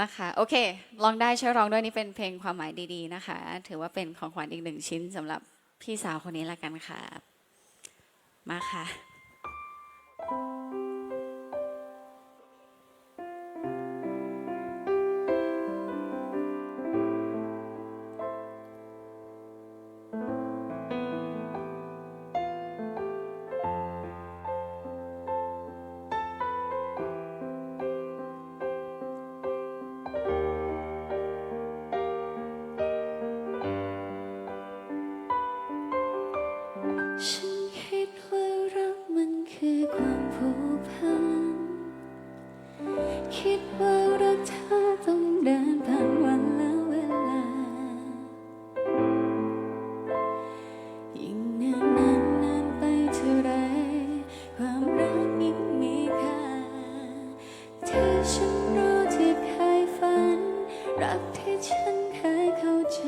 นะคะ โอเค ลองได้ช่วยร้องด้วยนี่เป็นเพลงความหมายดีๆนะคะ ถือว่าเป็นของขวัญอีกหนึ่งชิ้นสำหรับพี่สาวคนนี้ละกันค่ะ มาค่ะ คิดว่ารักเธอต้องเดินผ่านวันและเวลา ยิ่งนานนานนานไปเท่าไร ความรักยิ่งมีค่า ที่ฉันรู้ที่เคยฝัน รักที่ฉันเคยเข้าใจ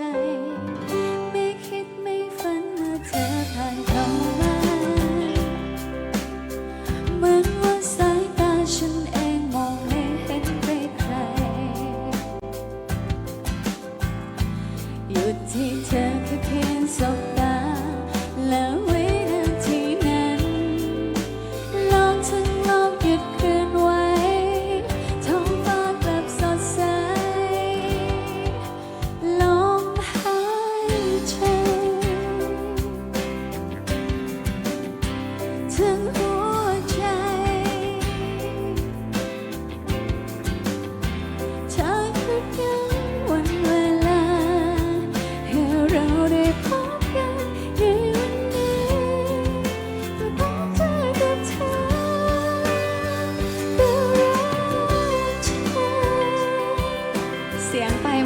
หยุดที่เธอแค่เพียงสบ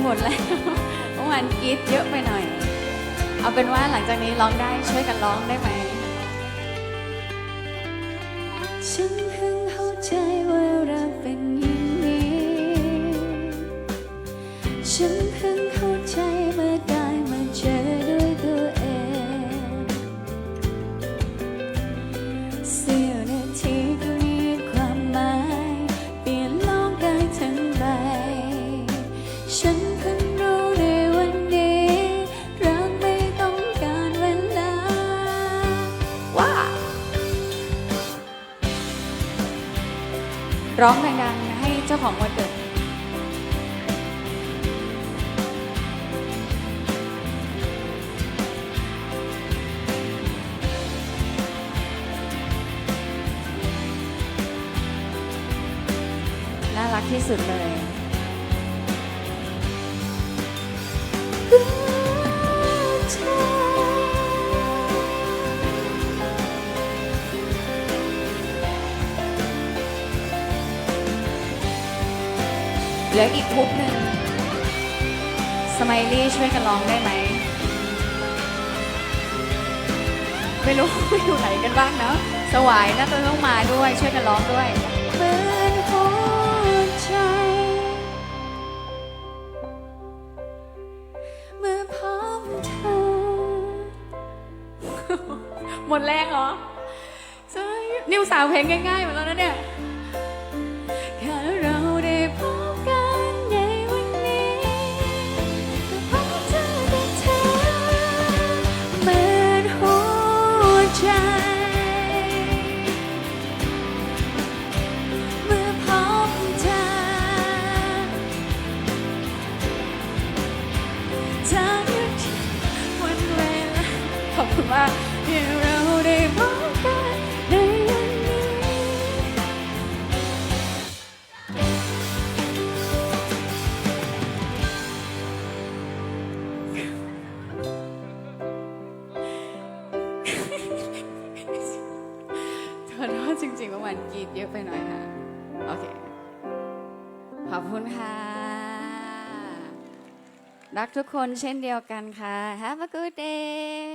หมดแล้วเมื่อวานกรีดเยอะไปหน่อย เอาเป็นว่าหลังจากนี้ร้องได้ช่วยกันร้องได้ไหมฉันเพิ่งเข้าใจว่ารักเป็นอย่างนี้ฉัน ร้องดังๆให้เจ้าของวันเกิดน่ารักที่สุดเลย เหลืออีกทุกหนึ่งสไมลี่ช่วยกันร้องได้ไหม ไม่รู้อยู่ไหนกันบ้างเนาะสวายน่าจะต้องมาด้วย ช่วยกันร้องด้วยเหมือนหัวใจเมื่อพบเธอหมดแรงเหรอใช่นิวสาวเพลงง่ายๆหมดแล้วนะเนี่ย ขอบคุณมากที่เราได้พบกันในวันนี้ ขอโทษจริงๆว่ามันกรีดเยอะไปหน่อยค่ะ โอเค ขอบคุณค่ะ รักทุกคนเช่นเดียวกันค่ะ Have a good day